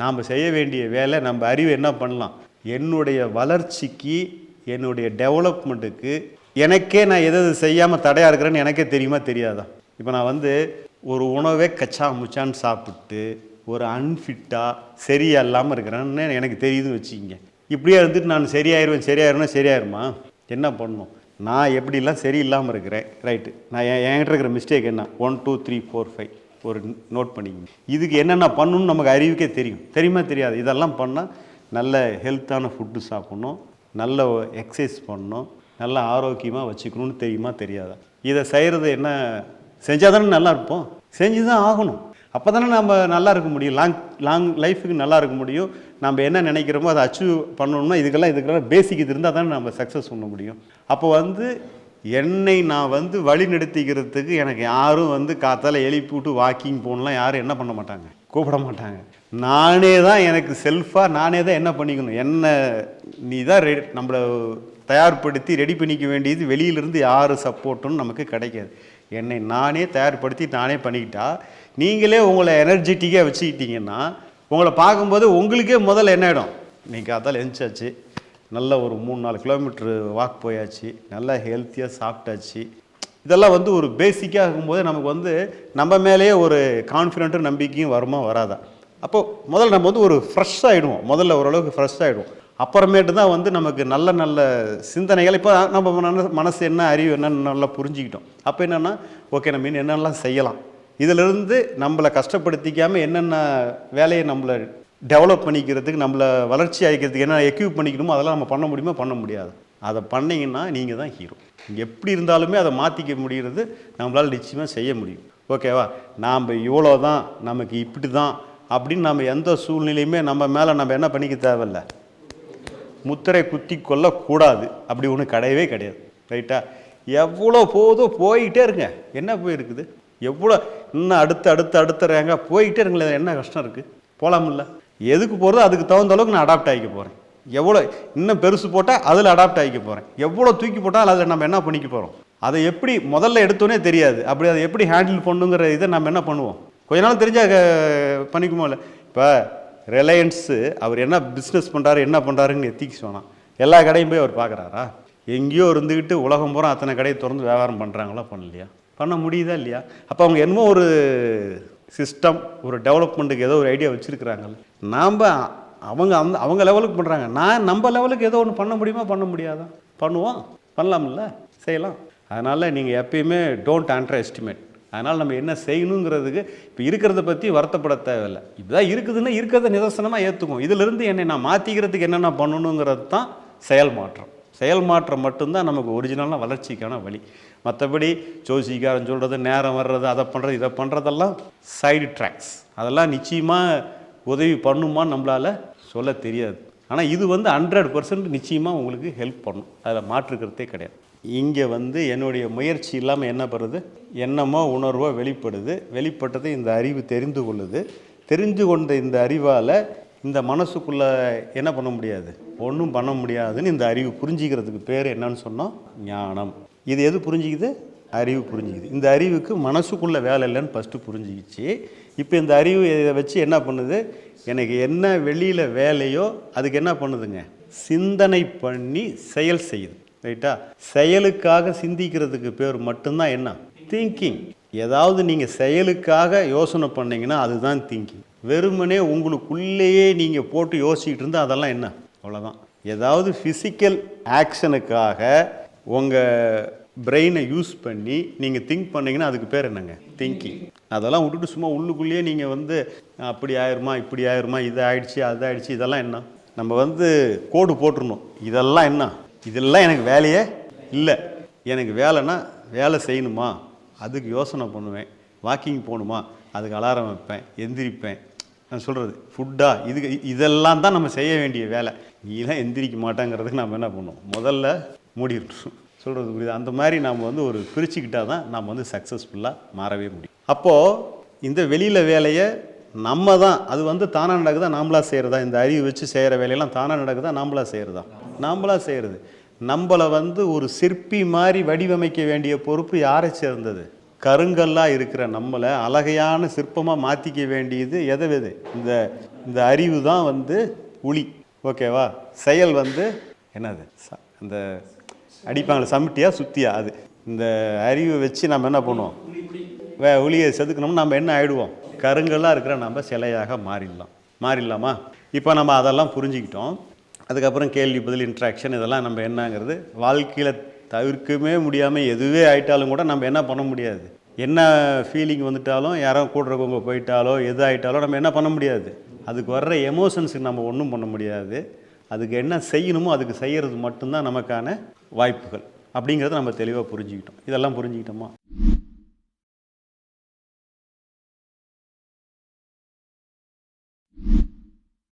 நாம் செய்ய வேண்டிய வேலை நம்ம அறிவு என்ன பண்ணலாம்? என்னுடைய வளர்ச்சிக்கு என்னுடைய டெவலப்மெண்ட்டுக்கு எனக்கே நான் எது எது செய்யாமல் தடையாக இருக்கிறேன்னு எனக்கே தெரியுமா தெரியாதா? இப்போ நான் வந்து ஒரு உணவே கச்சா முச்சான்னு சாப்பிட்டு ஒரு அன்ஃபிட்டாக சரியா இல்லாமல் இருக்கிறேன்னு எனக்கு தெரியுதுன்னு வச்சுக்கிங்க. இப்படியே இருந்துட்டு நான் சரியாயிருவேன் சரியாயிருவேன்னா சரியாயிருமா? என்ன பண்ணணும் நான் எப்படிலாம் சரியில்லாமல் இருக்கிறேன் ரைட்டு நான் என்கிட்ட இருக்கிற மிஸ்டேக் என்ன? One two three four five ஒரு நோட் பண்ணிக்கங்க. இதுக்கு என்னென்ன பண்ணணும்னு நமக்கு அறிவுக்கே தெரியும். தெரியுமா தெரியாது? இதெல்லாம் பண்ணால் நல்ல ஹெல்த்தான ஃபுட்டு சாப்பிட்ணும். நல்ல எக்ஸசைஸ் பண்ணணும். நல்ல ஆரோக்கியமாக வச்சுக்கணும்னு தெரியுமா தெரியாதா? இதை செய்கிறது என்ன? செஞ்சால் தானே நல்லா இருப்போம். செஞ்சு தான் ஆகணும். அப்போ தானே நம்ம நல்லா இருக்க முடியும். லாங் லாங் லைஃபுக்கு நல்லா இருக்க முடியும். நம்ம என்ன நினைக்கிறோமோ அதை அச்சீவ் பண்ணணும்னா இதுக்கெல்லாம் இதுக்கெல்லாம் பேசிக் இது இருந்தால் தானே நம்ம சக்ஸஸ் பண்ண முடியும். அப்போ வந்து என்னை நான் வந்து வழி நடத்திக்கிறதுக்கு எனக்கு யாரும் வந்து காற்றால் எழுப்பி விட்டு வாக்கிங் போகணும்லாம் யாரும் என்ன பண்ண மாட்டாங்க? கூப்பிட மாட்டாங்க. நானே தான் எனக்கு செல்ஃபாக நானே தான் என்ன பண்ணிக்கணும்? என்ன நீ தான் ரெடி நம்மளை தயார்படுத்தி ரெடி பண்ணிக்க வேண்டியது வெளியிலேருந்து யார் சப்போர்ட்டும் நமக்கு கிடைக்காது. என்னை நானே தயார்படுத்தி நானே பண்ணிக்கிட்டா நீங்களே உங்களை எனர்ஜெட்டிக்காக வச்சுக்கிட்டீங்கன்னா உங்களை பார்க்கும்போது உங்களுக்கே முதல்ல என்ன ஆகிடும் நீங்கள் காத்தால் எழுந்தாச்சு நல்ல ஒரு மூணு நாலு கிலோமீட்ரு வாக் போயாச்சு. நல்லா ஹெல்த்தியாக சாப்பிட்டாச்சு. இதெல்லாம் வந்து ஒரு பேசிக்காக இருக்கும்போது நமக்கு வந்து நம்ம மேலேயே ஒரு கான்ஃபிடென்ட்டும் நம்பிக்கையும் வருமா வராதா? அப்போது முதல்ல நம்ம வந்து ஒரு ஃப்ரெஷ் ஆகிடுவோம் முதல்ல ஓரளவுக்கு ஃப்ரெஷ் ஆகிடுவோம் அப்புறமேட்டு தான் வந்து நமக்கு நல்ல நல்ல சிந்தனைகள். இப்போ நம்ம மனசு என்ன அறிவு என்னன்னு நல்லா புரிஞ்சுக்கிட்டோம். அப்போ என்னென்னா ஓகே நம்ம இன்னும் என்னென்னலாம் செய்யலாம்? இதிலிருந்து நம்மளை கஷ்டப்படுத்திக்காமல் என்னென்ன வேலையை நம்மளை டெவலப் பண்ணிக்கிறதுக்கு நம்மளை வளர்ச்சி அளிக்கிறதுக்கு என்ன எக்யூப் பண்ணிக்கணுமோ அதெல்லாம் நம்ம பண்ண முடியுமா? பண்ண முடியாது. அதை பண்ணிங்கன்னா நீங்கள் தான் ஹீரோ எப்படி இருந்தாலுமே அதை மாற்றிக்க முடிகிறது நம்மளால் நிச்சயமாக செய்ய முடியும். ஓகேவா நாம் இவ்வளோ தான் நமக்கு இப்படி தான் அப்படின்னு நம்ம எந்த சூழ்நிலையுமே நம்ம மேலே நம்ம என்ன பண்ணிக்க தேவையில்ல. முத்திரை குத்தி கொள்ளக்கூடாது அப்படி ஒன்றும் கிடையவே கிடையாது. ரைட்டா எவ்வளோ போதோ போயிட்டே இருங்க. என்ன போயிருக்குது? எவ்வளோ இன்னும் அடுத்து அடுத்து அடுத்த ரேங்க போயிட்டே இருங்களேன். என்ன கஷ்டம் இருக்குது போகலாமில்ல எதுக்கு போகிறதோ அதுக்கு தகுந்த அளவுக்கு நான் அடாப்ட் ஆகிக்க போகிறேன் எவ்வளோ இன்னும் பெருசு போட்டால் அதில் அடாப்ட் ஆகிக்க போகிறேன் எவ்வளோ தூக்கி போட்டால் அதில் நம்ம என்ன பண்ணிக்க போகிறோம் அதை எப்படி முதல்ல எடுத்தோன்னே தெரியாது. அப்படி அதை எப்படி ஹேண்டில் பண்ணுங்கிற இதை நம்ம என்ன பண்ணுவோம்? கொஞ்ச நாள் தெரிஞ்சால் பண்ணிக்குமோ இல்லை? இப்போ ரிலையன்ஸு அவர் என்ன பிஸ்னஸ் பண்ணுறாரு என்ன பண்ணுறாருன்னு எத்திக்கு சொன்னான். எல்லா கடையும் போய் அவர் பார்க்குறாரா எங்கேயோ இருந்துக்கிட்டு உலகம் பூரா அத்தனை கடையை திறந்து வியாபாரம் பண்ணுறாங்களா பண்ணலையா? பண்ண முடியுதா இல்லையா? அப்போ அவங்க என்னமோ ஒரு சிஸ்டம் ஒரு டெவலப்மெண்ட்டுக்கு ஏதோ ஒரு ஐடியா வச்சுருக்குறாங்கல்ல. நாம் அவங்க அந்த அவங்க லெவலுக்கு பண்ணுறாங்க நான் நம்ம லெவலுக்கு ஏதோ ஒன்று பண்ண முடியுமா? பண்ண முடியாதா? பண்ணுவோம். பண்ணலாம்ல. செய்யலாம். அதனால் நீங்கள் எப்பயுமே டோன்ட் அண்டர் எஸ்டிமேட் அதனால் நம்ம என்ன செய்யணுங்கிறதுக்கு இப்போ இருக்கிறத பற்றி வருத்தப்பட தேவையில்லை. இதுதான் இருக்குதுன்னா இருக்கிறத நிதர்சனமாக ஏற்றுக்கும் இதிலிருந்து என்னை நான் மாற்றிக்கிறதுக்கு என்னென்ன பண்ணணுங்கிறது தான் செயல் மாற்றம். செயல் மாற்றம் மட்டும்தான் நமக்கு ஒரிஜினலான வளர்ச்சிக்கான வழி. மற்றபடி ஜோசிக்காரன் சொல்கிறது நேரம் வர்றது அதை பண்ணுறது இதை பண்ணுறதெல்லாம் சைடு ட்ராக்ஸ் அதெல்லாம் நிச்சயமாக உதவி பண்ணுமா நம்மளால் சொல்ல தெரியாது. ஆனால் இது வந்து ஹண்ட்ரட் பர்சன்ட் நிச்சயமாக உங்களுக்கு ஹெல்ப் பண்ணும். அதில் மாற்றுக்கிறதே கிடையாது. இங்கே வந்து என்னுடைய முயற்சி இல்லாமல் என்ன பண்ணுறது எண்ணமோ உணர்வோ வெளிப்படுது. வெளிப்பட்டதை இந்த அறிவு தெரிந்து கொள்ளுது. தெரிஞ்சு கொண்ட இந்த அறிவால் இந்த மனசுக்குள்ளே என்ன பண்ண முடியாது? ஒன்றும் பண்ண முடியாதுன்னு இந்த அறிவு புரிஞ்சிக்கிறதுக்கு பேர் என்னன்னு சொன்னோம் ஞானம். இது எது புரிஞ்சிக்குது? அறிவு புரிஞ்சுக்குது. இந்த அறிவுக்கு மனசுக்குள்ளே வேலை இல்லைன்னு ஃபஸ்ட்டு புரிஞ்சிக்கிச்சு. இப்போ இந்த அறிவு இதை வச்சு என்ன பண்ணுது? எனக்கு என்ன வெளியில் வேலையோ அதுக்கு என்ன பண்ணுதுங்க? சிந்தனை பண்ணி செயல் செய்யுது. ரைட்டா? செயலுக்காக சிந்திக்கிறதுக்கு பேர் மட்டும்தான் என்ன? திங்கிங் ஏதாவது நீங்கள் செயலுக்காக யோசனை பண்ணிங்கன்னா அதுதான் திங்கிங் வெறுமனே உங்களுக்குள்ளேயே நீங்கள் போட்டு யோசிக்கிட்டு இருந்தால் அதெல்லாம் என்ன? அவ்வளோதான் ஏதாவது ஃபிசிக்கல் ஆக்ஷனுக்காக உங்கள் பிரெயினை யூஸ் பண்ணி நீங்கள் திங்க் பண்ணிங்கன்னா அதுக்கு பேர் என்னங்க? திங்கிங் அதெல்லாம் விட்டுட்டு சும்மா உள்ளுக்குள்ளேயே நீங்கள் வந்து அப்படி ஆயிருமா இப்படி ஆயிருமா இது ஆயிடுச்சு அது ஆயிடுச்சு இதெல்லாம் என்ன? நம்ம வந்து கோடு போட்டுருணும் இதெல்லாம் என்ன? இதெல்லாம் எனக்கு வேலையே இல்லை. எனக்கு வேலைன்னா வேலை செய்யணுமா? அதுக்கு யோசனை பண்ணுவேன். வாக்கிங் போகணுமா? அதுக்கு அலாரம் வைப்பேன் எந்திரிப்பேன். நான் சொல்கிறது ஃபுட்டா இதுக்கு இதெல்லாம் தான் நம்ம செய்ய வேண்டிய வேலை. நீலாம் எந்திரிக்க மாட்டாங்கிறதுக்கு நம்ம என்ன பண்ணுவோம்? முதல்ல மூடிடணும். சொல்கிறது புரியுது அந்த மாதிரி நாம் வந்து ஒரு பிரிச்சுக்கிட்டால் தான் நாம் வந்து சக்ஸஸ்ஃபுல்லாக மாறவே முடியும். அப்போது இந்த வெளியில் வேலையை நம்ம தான் அது வந்து தானாக நடக்குதா நாமளா செய்கிறதா இந்த அறிவு வச்சு செய்கிற வேலையெல்லாம் தானாக நடக்குதா நாமளா செய்கிறதா நாமளா செய்கிறது நம்மளை வந்து ஒரு சிற்பி மாதிரி வடிவமைக்க வேண்டிய பொறுப்பு யாரை சேர்ந்தது? கருங்கல்லாக இருக்கிற நம்மளை அழகையான சிற்பமாக மாற்றிக்க வேண்டியது எதை எது? இந்த இந்த அறிவு தான் வந்து உளி. ஓகேவா? செயல் வந்து என்னது? ச- அந்த அடிப்பாங்களே சமிட்டியா சுத்தியா? அது இந்த அறிவை வச்சு நம்ம என்ன பண்ணுவோம்? வே ஒளியை செதுக்கணும்னு நம்ம என்ன ஆகிடுவோம் கருங்கல்லாக இருக்கிற நம்ம சிலையாக மாறிடலாம். மாறிடலாமா? இப்போ நம்ம அதெல்லாம் புரிஞ்சுக்கிட்டோம். அதுக்கப்புறம் கேள்வி பதில் இன்ட்ராக்ஷன் இதெல்லாம் நம்ம என்னங்கிறது வாழ்க்கையில் தவிர்க்கவே முடியாமல் எதுவே ஆயிட்டாலும் கூட நம்ம என்ன பண்ண முடியாது. என்ன ஃபீலிங் வந்துட்டாலும் யாரோ கூடுறவங்க போயிட்டாலோ எது ஆகிட்டாலோ நம்ம என்ன பண்ண முடியாது. அதுக்கு வர்ற எமோஷன்ஸுக்கு நம்ம ஒன்றும் பண்ண முடியாது. அதுக்கு என்ன செய்யணுமோ அதுக்கு செய்கிறது மட்டும்தான் நமக்கான வாய்ப்புகள். அப்படிங்கிறத நம்ம தெளிவாக புரிஞ்சுக்கிட்டோம். இதெல்லாம் புரிஞ்சுக்கிட்டோமா?